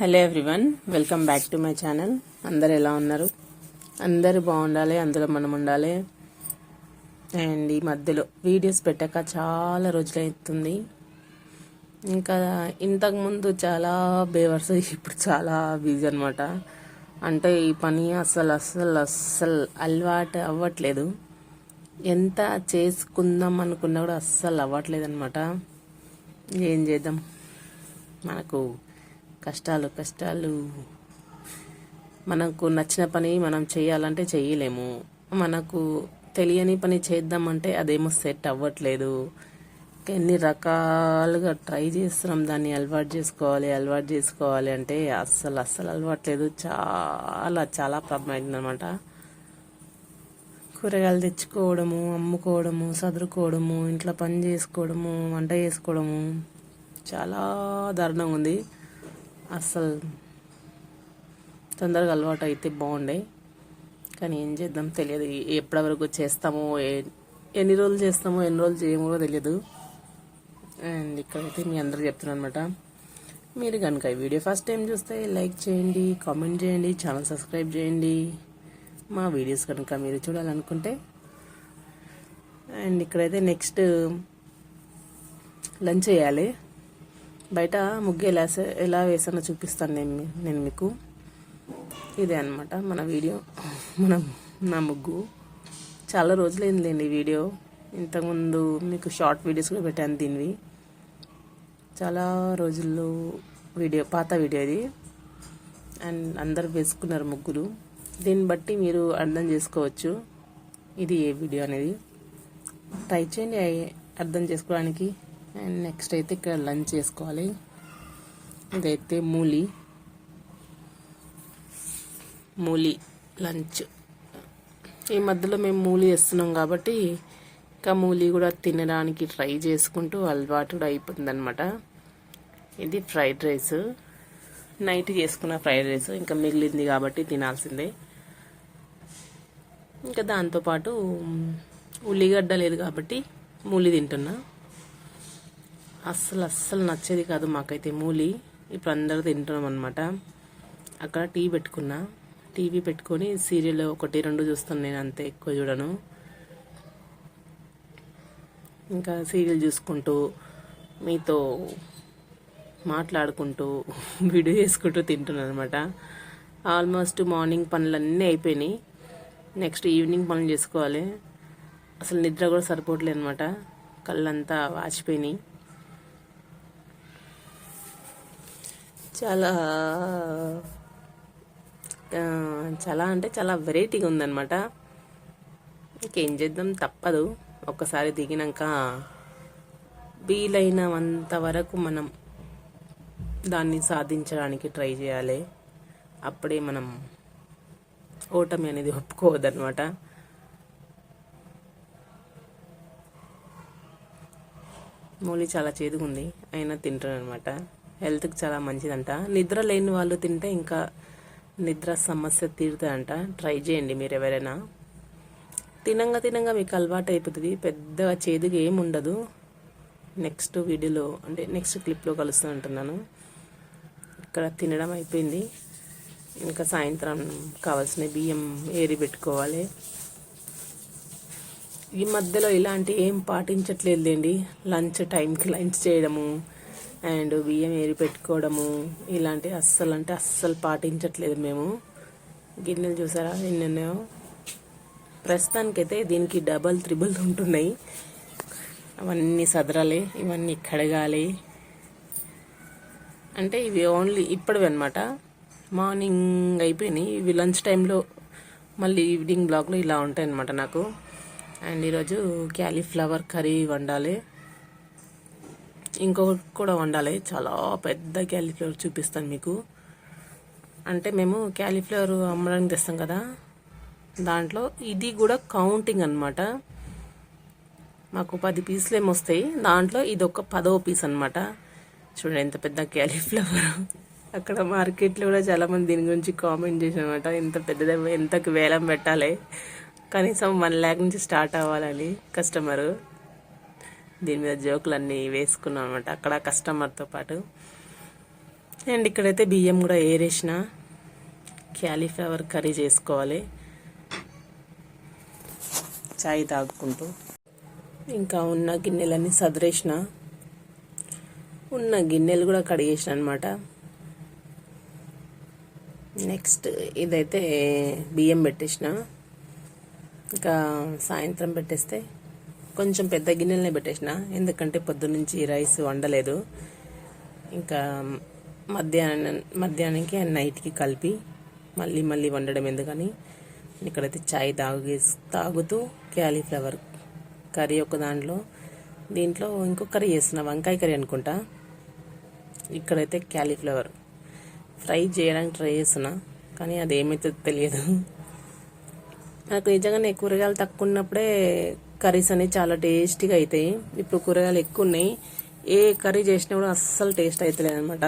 Hello everyone welcome back to my channel అందరు ఎలా ఉన్నారు? అందరూ బాగుండాలి అందులో మనం ఉండాలి. అండ్ ఈ మధ్యలో వీడియోస్ పెట్టాక చాలా రోజులు అవుతుంది ఇంకా ఇంతకుముందు చాలా బేవర్స్ ఇప్పుడు చాలా బిజీ అనమాట అంటే ఈ పని అస్సలు అస్సలు అస్సలు అలవాటు అవ్వట్లేదు. ఎంత చేసుకుందాం అనుకున్నా కూడా అస్సలు అవ్వట్లేదు అనమాట ఏం చేద్దాం? మనకు కష్టాలు కష్టాలు. మనకు నచ్చిన పని మనం చేయాలంటే చేయలేము. మనకు తెలియని పని చేద్దామంటే అదేమో సెట్ అవ్వట్లేదు. ఎన్ని రకాలుగా ట్రై చేస్తున్నాం దాన్ని అలవాటు చేసుకోవాలి అలవాటు చేసుకోవాలి అంటే అస్సలు అస్సలు అలవాట్లేదు చాలా చాలా ప్రాబ్లం అయిందనమాట కూరగాయలు తెచ్చుకోవడము అమ్ముకోవడము సదురుకోవడము ఇంట్లో పని చేసుకోవడము వంట చేసుకోవడము చాలా దారుణంగా ఉంది. అస్సలు తొందరగా అలవాటు అయితే బాగుండే. కానీ ఏం చేద్దాం తెలియదు. ఎప్పటి వరకు చేస్తామో ఏ- ఎన్ని రోజులు చేస్తామో ఎన్ని రోజులు చేయమో తెలియదు. అండ్ ఇక్కడైతే మీ అందరూ చెప్తున్నాను అనమాట మీరు కనుక ఈ వీడియో ఫస్ట్ టైం చూస్తే లైక్ చేయండి కామెంట్ చేయండి ఛానల్ సబ్స్క్రైబ్ చేయండి. మా వీడియోస్ కనుక మీరు చూడాలనుకుంటే. అండ్ ఇక్కడైతే నెక్స్ట్ లంచ్ చేయాలి. బయట ముగ్గు ఎలా ఎలా వేసానో చూపిస్తాను నేను నేను మీకు. ఇదే అనమాట మన వీడియో. మన నా ముగ్గు. చాలా రోజులైందిలేండి వీడియో. ఇంతకుముందు మీకు షార్ట్ వీడియోస్ కూడా పెట్టాను దీనివి. చాలా రోజుల్లో వీడియో పాత వీడియో ఇది. అండ్ అందరు వేసుకున్నారు ముగ్గులు. దీన్ని బట్టి మీరు అర్థం చేసుకోవచ్చు. ఇది ఏ వీడియో అనేది. ట్రై చేయండి అర్థం చేసుకోవడానికి. అండ్ నెక్స్ట్ అయితే ఇక్కడ లంచ్ చేసుకోవాలి. ఇదైతే మూలి. మూలి లంచ్. ఈ మధ్యలో మేము మూలి వేస్తున్నాం కాబట్టి ఇంకా మూలి కూడా తినడానికి ట్రై చేసుకుంటూ అలవాటు కూడా అయిపోతుందన్నమాట ఇది ఫ్రైడ్ రైస్. నైట్ చేసుకున్న ఫ్రైడ్ రైస్. ఇంకా మిగిలింది కాబట్టి తినాల్సిందే. ఇంకా దాంతోపాటు ఉల్లిగడ్డ లేదు కాబట్టి మూలి తింటున్నా. అస్సలు అస్సలు నచ్చేది కాదు మాకైతే మూలి. ఇప్పుడు అందరూ తింటున్నాం అనమాట అక్కడ టీ పెట్టుకున్నా. టీవీ పెట్టుకొని సీరియల్ ఒకటి రెండు చూస్తాను నేను అంతే ఎక్కువ చూడను. ఇంకా సీరియల్ చూసుకుంటూ మీతో మాట్లాడుకుంటూ వీడియో చేసుకుంటూ తింటున్నాను అనమాట ఆల్మోస్ట్ మార్నింగ్ పనులన్నీ అయిపోయినాయి. నెక్స్ట్ ఈవినింగ్ పనులు చేసుకోవాలి. అసలు నిద్ర కూడా సరిపోవట్లేదు అనమాట కళ్ళంతా వాచిపోయినాయి. చాలా చాలా అంటే చాలా వెరైటీగా ఉందన్నమాట. ఇంకేం చేద్దాం? తప్పదు. ఒక్కసారి దిగినాక వీలైనంత వరకు మనం దాన్ని సాధించడానికి ట్రై చేయాలి. అప్పుడే మనం ఓటమి అనేది ఒప్పుకోవద్దనమాట మూలి చాలా చేదుగుంది. అయినా తింటాను అనమాట హెల్త్కి చాలా మంచిదంట. నిద్ర లేని వాళ్ళు తింటే ఇంకా నిద్ర సమస్య తీరుతుందంట ట్రై చేయండి మీరు ఎవరైనా. తినంగా తినంగా మీకు అలవాటు అయిపోతుంది. పెద్దగా చేదుగా ఏమి ఉండదు. నెక్స్ట్ వీడియోలో అంటే నెక్స్ట్ క్లిప్లో కలుస్తూ ఉంటున్నాను. ఇక్కడ తినడం అయిపోయింది. ఇంకా సాయంత్రం కావాల్సిన బియ్యం ఏరి పెట్టుకోవాలి. ఈ మధ్యలో ఇలాంటి ఏం పాటించట్లేదులేండి. లంచ్ టైంకి లంచ్ చేయడము అండ్ బియ్యం ఏరి పెట్టుకోవడము ఇలాంటివి అస్సలు అంటే అస్సలు పాటించట్లేదు మేము. గిన్నెలు చూసారా? నిన్న ప్రస్తుతానికైతే దీనికి డబల్ త్రిబుల్ ఉంటున్నాయి. అవన్నీ సదరాలి ఇవన్నీ కడగాలి. అంటే ఇవి ఓన్లీ ఇప్పటివి అనమాట మార్నింగ్ అయిపోయినాయి. ఇవి లంచ్ టైంలో మళ్ళీ ఈవినింగ్ బ్లాక్లో ఇలా ఉంటాయి అనమాట నాకు. అండ్ ఈరోజు క్యాలీఫ్లవర్ కర్రీ వండాలి. ఇంకొకటి కూడా వండాలి. చాలా పెద్ద క్యాలీఫ్లవర్ చూపిస్తాను మీకు. అంటే మేము క్యాలీఫ్లవర్ అమ్మడానికి తెస్తాం కదా. దాంట్లో ఇది కూడా కౌంటింగ్ అన్నమాట. మాకు పది పీసులు ఏమో వస్తాయి. దాంట్లో ఇది ఒక పదవ పీస్ అన్నమాట. చూడండి ఎంత పెద్ద క్యాలీఫ్లవర్. అక్కడ మార్కెట్లో కూడా చాలామంది దీని గురించి కామెంట్ చేసారనమాట ఎంత పెద్దది ఎంతకు వేలం పెట్టాలి. కనీసం వన్ ల్యాక్ నుంచి స్టార్ట్ అవ్వాలని కస్టమరు. దీని మీద జోకులు అన్నీ వేసుకున్నాం అనమాట అక్కడ కస్టమర్తో పాటు. అండ్ ఇక్కడైతే బియ్యం కూడా ఏరేసిన. క్యాలీఫ్లవర్ కర్రీ చేసుకోవాలి. చాయ్ తాగుకుంటూ. ఇంకా ఉన్న గిన్నెలన్నీ సదిరేసిన. ఉన్న గిన్నెలు కూడా కడిగేసిన అనమాట నెక్స్ట్ ఇదైతే బియ్యం పెట్టేసిన. ఇంకా సాయంత్రం పెట్టేస్తే కొంచెం పెద్ద గిన్నెలనే పెట్టేసిన. ఎందుకంటే పొద్దున్నుంచి రైస్ వండలేదు. ఇంకా మధ్యాహ్నం మధ్యాహ్నానికి అండ్ నైట్కి కలిపి మళ్ళీ మళ్ళీ వండడం ఎందుకని ఇక్కడైతే చాయ్ తాగే తాగుతూ క్యాలీఫ్లవర్ కర్రీ ఒక దాంట్లో దీంట్లో ఇంకో కర్రీ చేస్తున్నా వంకాయ కర్రీ అనుకుంటా. ఇక్కడైతే క్యాలీఫ్లవర్ ఫ్రై చేయడానికి ట్రై చేస్తున్నా కానీ అది ఏమవుతుందో తెలియదు. నాకు నిజంగానే కూరగాయలు తక్కువ ఉన్నప్పుడే కర్రీస్ అనేవి చాలా టేస్టీగా అవుతాయి ఇప్పుడు కూరగాయలు ఎక్కువ ఉన్నాయి ఏ కర్రీ చేసినా కూడా అస్సలు టేస్ట్ అవుతలేదు అనమాట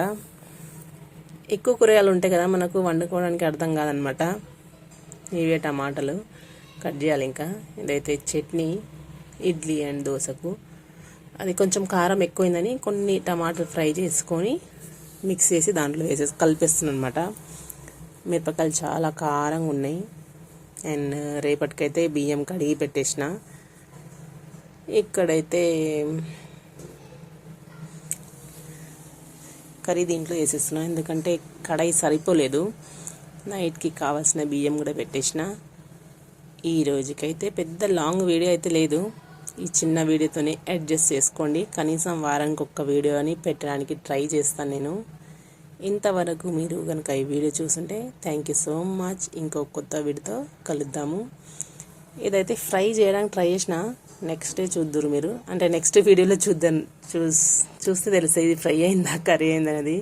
ఎక్కువ కూరగాయలు ఉంటాయి కదా మనకు వండుకోవడానికి అర్థం కాదనమాట ఇవే టమాటాలు కట్ చేయాలి ఇంకా. ఇదైతే చట్నీ ఇడ్లీ అండ్ దోశకు. అది కొంచెం కారం ఎక్కువైందని కొన్ని టమాటాలు ఫ్రై చేసుకొని మిక్స్ చేసి దాంట్లో వేసేసి కలిపేస్తున్నాను అనమాట మిరపకాయలు చాలా కారంగా ఉన్నాయి. అండ్ రేపటికైతే బియ్యం కడిగి పెట్టేసిన. ఇక్కడైతే కర్రీ దీంట్లో వేసేస్తున్నా. ఎందుకంటే కడాయి సరిపోలేదు. నైట్కి కావాల్సిన బియ్యం కూడా పెట్టేసిన. ఈ రోజుకైతే పెద్ద లాంగ్ వీడియో అయితే లేదు. ఈ చిన్న వీడియోతోనే అడ్జస్ట్ చేసుకోండి. కనీసం వారానికి ఒక్క వీడియో అని పెట్టడానికి ట్రై చేస్తాను నేను. ఇంతవరకు మీరు కనుక ఈ వీడియో చూసుంటే థ్యాంక్ యూ సో మచ్ ఇంకో కొత్త వీడియోతో కలుద్దాము. ఇదైతే ఫ్రై చేయడానికి ట్రై చేసిన నెక్స్ట్ డే చూద్దరు మీరు. అంటే నెక్స్ట్ వీడియోలో చూద్దాం. చూస్ చూస్తే తెలుస్తుంది ఇది ఫ్రై అయిందా కర్రీ అయిందనేది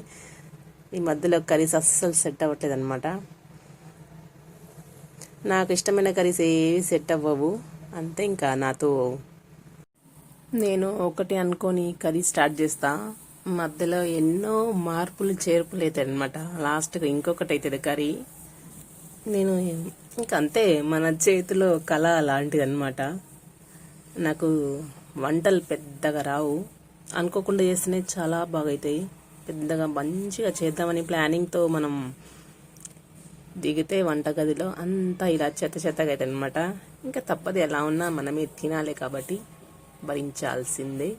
ఈ మధ్యలో కర్రీస్ అస్సలు సెట్ అవ్వట్లేదు అనమాట నాకు ఇష్టమైన కర్రీస్ ఏవి సెట్ అవ్వవు. అంతే ఇంకా నాతో. నేను ఒకటి అనుకొని కర్రీ స్టార్ట్ చేస్తా. మధ్యలో ఎన్నో మార్పులు చేర్పులు అవుతాయి అనమాట లాస్ట్గా ఇంకొకటి అవుతుంది కర్రీ. నేను ఇంకంతే మన చేతిలో కళ అలాంటిది అనమాట నాకు వంటలు పెద్దగా రావు. అనుకోకుండా చేస్తేనే చాలా బాగా పెద్దగా మంచిగా చేద్దామని ప్లానింగ్తో మనం దిగితే వంటగదిలో అంతా ఇలా చెత్త చెత్తగా అవుతుంది అనమాట ఇంకా తప్పదు ఎలా ఉన్నా మనమే తినాలి కాబట్టి భరించాల్సిందే.